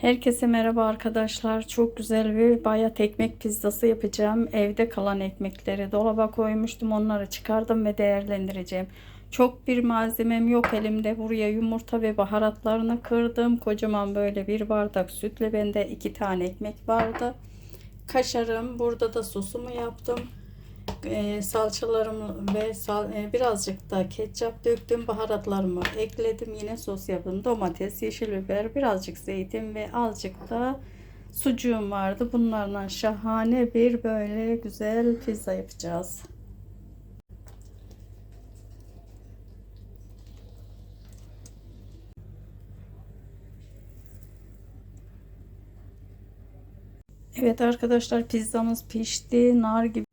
Herkese merhaba arkadaşlar. Çok güzel bir bayat ekmek pizzası yapacağım. Evde kalan ekmekleri dolaba koymuştum. Onları çıkardım ve değerlendireceğim. Çok bir malzemem yok elimde. Buraya yumurta ve baharatlarını kırdım. Kocaman böyle bir bardak sütle bende iki tane ekmek vardı. Kaşarım. Burada da sosumu yaptım. Ee, salçalarımı ve sal, e, birazcık da ketçap döktüm. Baharatlarımı ekledim. Yine sos yaptım. Domates, yeşil biber, birazcık zeytin ve azıcık da sucuğum vardı. Bunlarla şahane bir böyle güzel pizza yapacağız. Evet arkadaşlar pizzamız pişti. Nar gibi